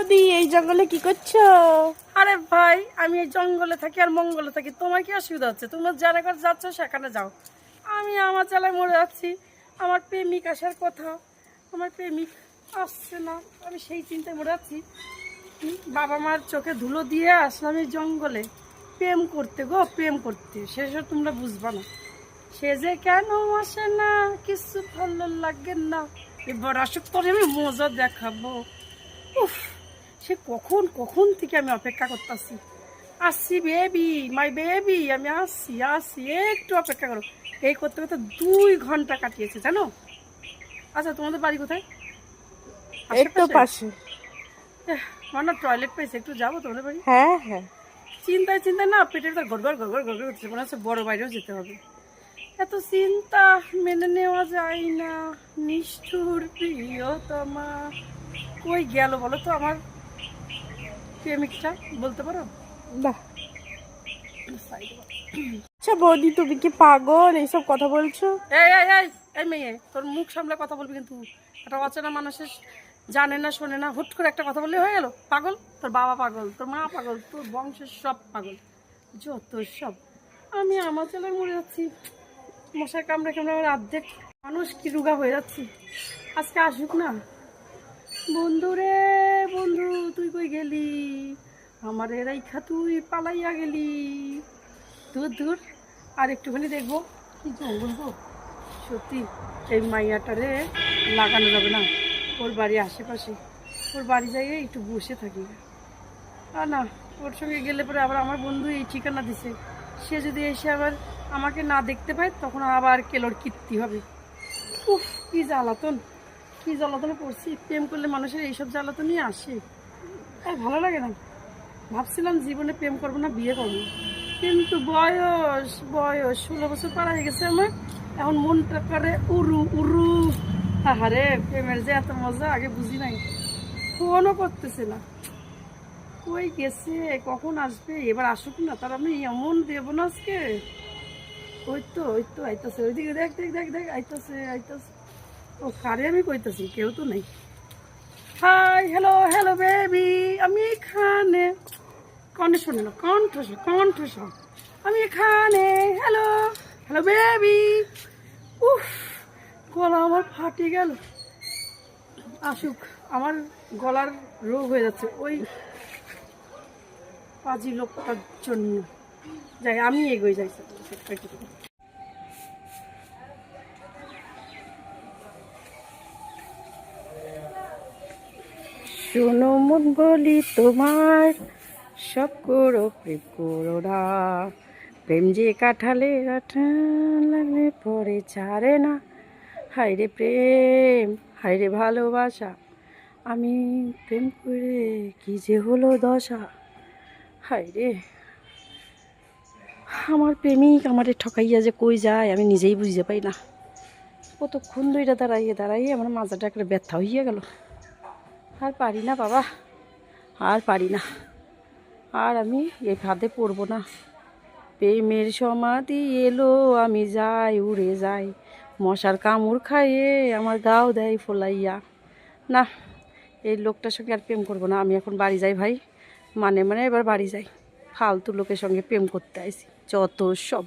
বৌদি এই জঙ্গলে কি করছ? আরে ভাই, আমি এই জঙ্গলে থাকি আর মঙ্গলে থাকি। তোমার কি অসুবিধা হচ্ছে? তোমরা যারা কাছে যাচ্ছ সেখানে যাও। আমি আমার চালায় মরে যাচ্ছি। আমার প্রেমিক আসার কথা। আমার প্রেমিক আসছে না। আমি সেই চিন্তায় মরে যাচ্ছি। বাবা মার চোখে ধুলো দিয়ে আসলাম এই জঙ্গলে। প্রেম করতে গো, প্রেম করতে। সেসব তোমরা বুঝবা না। সে যে কেন আসে না, কিছু ভালো লাগে না। এবার আসুক, তোর আমি মজা দেখাবো। উফ। সে কখন কখন থেকে আমি অপেক্ষা করতেছি? আসছি বেবি মাই বেবি আমি আসছি আসছি একটু অপেক্ষা করো। এই করতে করতে দুই ঘণ্টা কাটিয়েছে জানো? আচ্ছা তোমাদের বাড়ি কোথায়? এই পাশে। আমার না টয়লেট পেয়েছে একটু যাব তোমাদের বাড়ি। হ্যাঁ হ্যাঁ। চিন্তায় চিন্তায় না পেটের তো গড়গড় গড়গড় গড়গড় করছে মনে হচ্ছে বড় বাইরেও যেতে হবে। এত চিন্তা মেনে নেওয়া যায় না নিষ্ঠুর প্রিয়তমা। কই গেল বলো তো আমার? প্রেমিকটা বলতে পারো? না আচ্ছা বৌদি তুমি কি পাগল? এইসব কথা বলছো? এই এই এই এই মেয়ে তোর মুখ সামলে কথা বলবি কিন্তু। একটা অচেনা মানুষের জানে না শোনে না হুট করে একটা কথা বললে হয়ে গেল। পাগল? তোর বাবা পাগল তোর মা পাগল তোর বংশের সব পাগল। যত সব। আমি আমার ছেলে মরে যাচ্ছি। মশার কামড়ে কামড়ে আমার অর্ধেক মানুষ কি রুগা হয়ে যাচ্ছি। আজকে আসুক না। বন্ধু রে, বন্ধু, তুই কই গেলি? আমার রেখা তুই পালাইয়া গেলি। দূর দূর আর একটুখানি দেখব, কি জঙ্গল গো। সত্যি, এই মাইয়াটারে লাগানো যাবে না, ওর বাড়ি আশেপাশে। ওর বাড়ি যাই একটু বসে থাকি। আর না, ওর সঙ্গে গেলে পরে আবার আমার বন্ধু এই ঠিকানা দিছে। সে যদি এসে আবার আমাকে না দেখতে পায়, তখন আবার কেলোর কীর্তি হবে। উফ, কি জ্বালাতন। কি জ্বালাতনে পড়ছি প্রেম করলে মানুষের এইসব জ্বালাতনই আসে। আর, ভালো লাগে না? ভাবছিলাম জীবনে প্রেম করব না, বিয়ে করব। কিন্তু বয়স বয়স, ষোলো বছর পার হয়ে গেছে আমার। এখন মনটা করে উরু উরু। আহারে, প্রেমের যে এত মজা, আগে বুঝি নাই। ফোনও করতেছে না। কই গেছে, কখন আসবে, এবার আসুক না, তার আমি এমন দেবো না আজকে। ওই তো ওই তো, আইতাছে। ওইদিকে দেখ দেখ দেখ দেখ, আইতাছে আইতাছে। ও, কারে আমি কইতাছি? কেউ তো নেই। হাই, হ্যালো হ্যালো, বেবি, আমি এখানে। কণ্ঠ শোনে না কণ্ঠ শোন কণ্ঠ শোন আমি এখানে, হ্যালো হ্যালো, বেবি। উফ, গলা আমার ফাটে গেল। আসুক, আমার গলার রোগ হয়ে যাচ্ছে। ওই পাজি লোকটার জন্য। যাই, আমি এগোই যাই। শোনো মন বলি তোমার, সব করো, প্রেম করো না। প্রেম যে কাঠালে লাগলে পরে ছাড়ে না। হায় রে প্রেম, হায় রে ভালোবাসা, আমি প্রেম করে কি যে হলো দশা। হায় রে, আমার প্রেমিক আমারে ঠকাইয়া যে কই যায়, আমি নিজেই বুঝতে পাই না। কতক্ষণ দুইটা দাঁড়াইয়ে দাঁড়াইয়ে আমার মাজাটা একটা ব্যথা হইয়া গেল। আর পারি না বাবা, আর পারি না। আর আমি এই ফাঁদে পড়ব না। প্রেমের সমাধি এলো, আমি যাই, উড়ে যাই। মশার কামড় খাইয়ে আমার গাও দেয় ফোলাইয়া। না, এই লোকটার সঙ্গে আর প্রেম করব না, আমি এখন বাড়ি যাই ভাই। মানে মানে এবার বাড়ি যাই। ফালতু লোকের সঙ্গে প্রেম করতে আইছি। যত সব